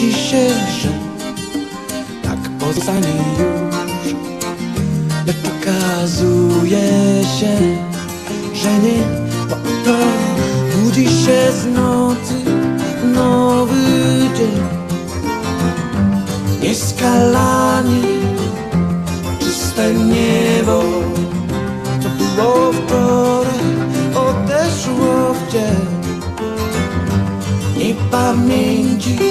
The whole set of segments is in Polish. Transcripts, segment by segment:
ci się, że tak pozostanie już. Lecz okazuje się, że nie Bo oto budzi się z nocy nowy dzień. Nieskalanie czyste niebo To było wczoraj, odeszło w dzień. Nie pamięci,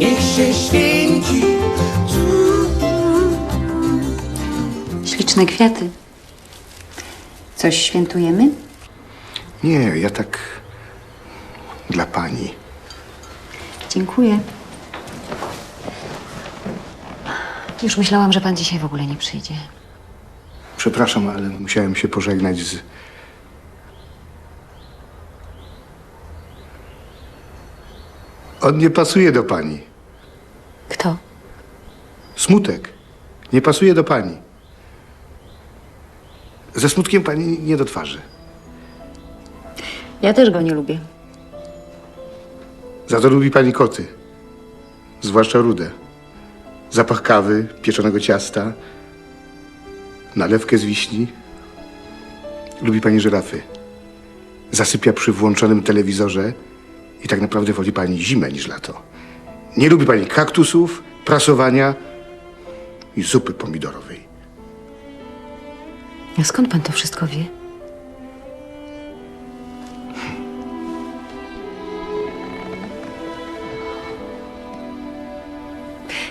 niech się święci Śliczne kwiaty. Coś świętujemy? Nie, ja tak dla pani. Dziękuję. Już myślałam, że pan dzisiaj w ogóle nie przyjdzie. Przepraszam, ale musiałem się pożegnać z. On nie pasuje do pani. Smutek nie pasuje do pani. Ze smutkiem pani nie do twarzy. Ja też go nie lubię. Za to lubi pani koty. Zwłaszcza rude. Zapach kawy, pieczonego ciasta, nalewkę z wiśni. Lubi pani żyrafy. Zasypia przy włączonym telewizorze i tak naprawdę woli pani zimę niż lato. Nie lubi pani kaktusów, prasowania i zupy pomidorowej. A skąd pan to wszystko wie?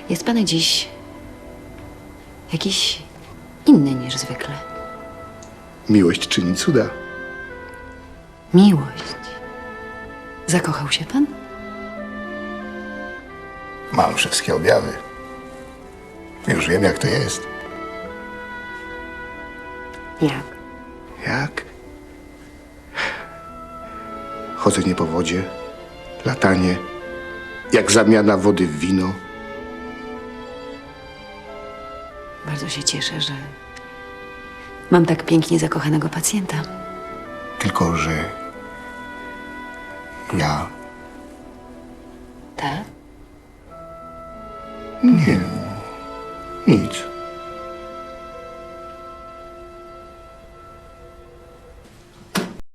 Jest pan dziś jakiś inny niż zwykle. Miłość czyni cuda. Miłość. Zakochał się pan? Mam wszystkie objawy. Już wiem, jak to jest. Jak? Jak? Chodzenie po wodzie, latanie, jak zamiana wody w wino. Bardzo się cieszę, że mam tak pięknie zakochanego pacjenta. Tylko, że ja Tak? nie. Meat.